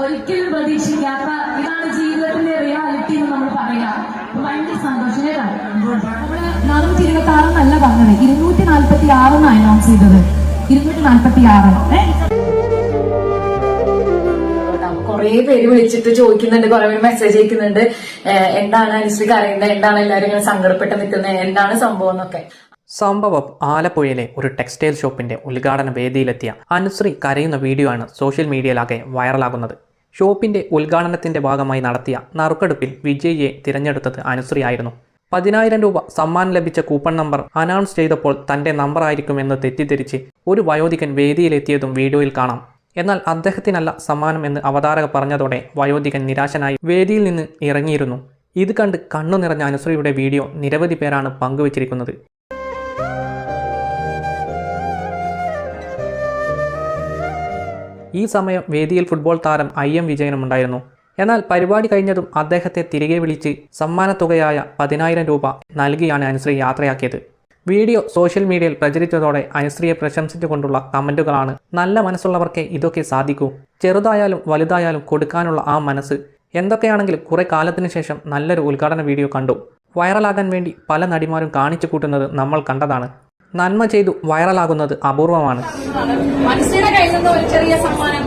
ഒരിക്കലും പ്രതീക്ഷിക്കാത്ത ഇതാണ് ജീവിതത്തിന്റെ റിയാലിറ്റി എന്ന് നമ്മൾ പറയാം. ഭയങ്കര സന്തോഷം നമ്മൾ നാനൂറ്റി ഇരുപത്തി ആറെന്നല്ല പറഞ്ഞത്. ഇരുന്നൂറ്റി നാല്പത്തി ആറെന്ന് അനൗൺസ് ചെയ്തത്. ഇരുന്നൂറ്റി നാല്പത്തി ആറ് കുറെ പേര് വിളിച്ചിട്ട് ചോദിക്കുന്നുണ്ട് കുറെ പേര് മെസ്സേജ് അയക്കുന്നുണ്ട്. എന്താണ് അനുശ്രീ കരയുന്നത്? എന്താണ് എല്ലാവരും ഇങ്ങനെ സങ്കടപ്പെട്ട് നിൽക്കുന്നത്? എന്താണ് സംഭവം എന്നൊക്കെ. സംഭവം ആലപ്പുഴയിലെ ഒരു ടെക്സ്റ്റൈൽ ഷോപ്പിന്റെ ഉദ്ഘാടന വേദിയിലെത്തിയ അനുശ്രീ കരയുന്ന വീഡിയോ ആണ് സോഷ്യൽ മീഡിയയിലാകെ വൈറലാകുന്നത്. ഷോപ്പിന്റെ ഉദ്ഘാടനത്തിന്റെ ഭാഗമായി നടത്തിയ നറുക്കെടുപ്പിൽ വിജയിയെ തിരഞ്ഞെടുത്തത് അനുശ്രീ ആയിരുന്നു. പതിനായിരം രൂപ സമ്മാനം ലഭിച്ച കൂപ്പൺ നമ്പർ അനൗൺസ് ചെയ്തപ്പോൾ തന്റെ നമ്പർ ആയിരിക്കുമെന്ന് തെറ്റിദ്ധരിച്ച് ഒരു വയോധികൻ വേദിയിലെത്തിയതും വീഡിയോയിൽ കാണാം. എന്നാൽ അദ്ദേഹത്തിനല്ല സമ്മാനം എന്ന് അവതാരക പറഞ്ഞതോടെ വയോധികൻ നിരാശനായി വേദിയിൽ നിന്ന് ഇറങ്ങിയിരുന്നു. ഇത് കണ്ട് കണ്ണു നിറഞ്ഞ അനുശ്രീയുടെ വീഡിയോ നിരവധി പേരാണ് പങ്കുവച്ചിരിക്കുന്നത്. ഈ സമയം വേദിയിൽ ഫുട്ബോൾ താരം ഐ എം വിജയനും ഉണ്ടായിരുന്നു. എന്നാൽ പരിപാടി കഴിഞ്ഞതും അദ്ദേഹത്തെ തിരികെ വിളിച്ച് സമ്മാനത്തുകയായ പതിനായിരം രൂപ നൽകിയാണ് അനുശ്രീ യാത്രയാക്കിയത്. വീഡിയോ സോഷ്യൽ മീഡിയയിൽ പ്രചരിച്ചതോടെ അനുശ്രീയെ പ്രശംസിച്ചുകൊണ്ടുള്ള കമന്റുകളാണ് നല്ല മനസ്സുള്ളവർക്കേ ഇതൊക്കെ സാധിക്കൂ. ചെറുതായാലും വലുതായാലും കൊടുക്കാനുള്ള ആ മനസ്സ്. എന്തൊക്കെയാണെങ്കിലും കുറേ കാലത്തിന് ശേഷം നല്ലൊരു ഉദ്ഘാടന വീഡിയോ കണ്ടു. വൈറലാകാൻ വേണ്ടി പല നടിമാരും കാണിച്ചു കൂട്ടുന്നത് നമ്മൾ കണ്ടതാണ്. നന്മ ചെയ്തു വൈറലാകുന്നത് അപൂർവമാണ്. ഒരു ചെറിയ സമ്മാനം